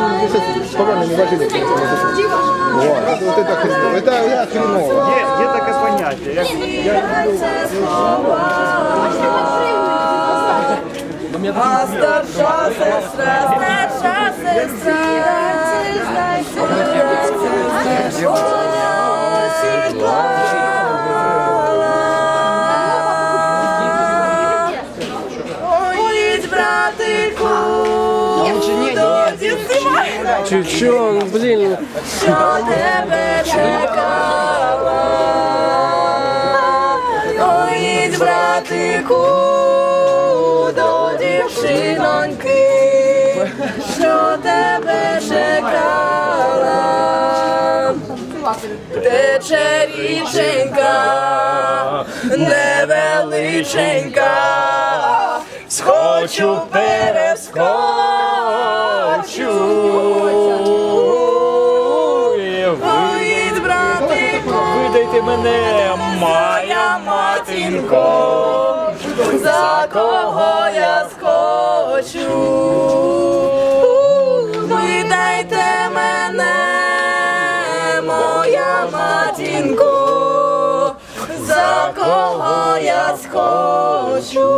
сейчас поганый не вожили. Вот, это, вот это хреново. Это я хреново. Є, є таке поняття. Як, я А старша сестра, старша сестра, Ой, братику, до Дівчина, Чучон, блін. що тебе чекала. Ой, братику, до дівчиноньки, що тебе чекала. Тече річенька, невеличенька, схочу перескочу. мене, моя матінко, за кого я скочу. Видайте мене, моя матінко, за кого я схочу.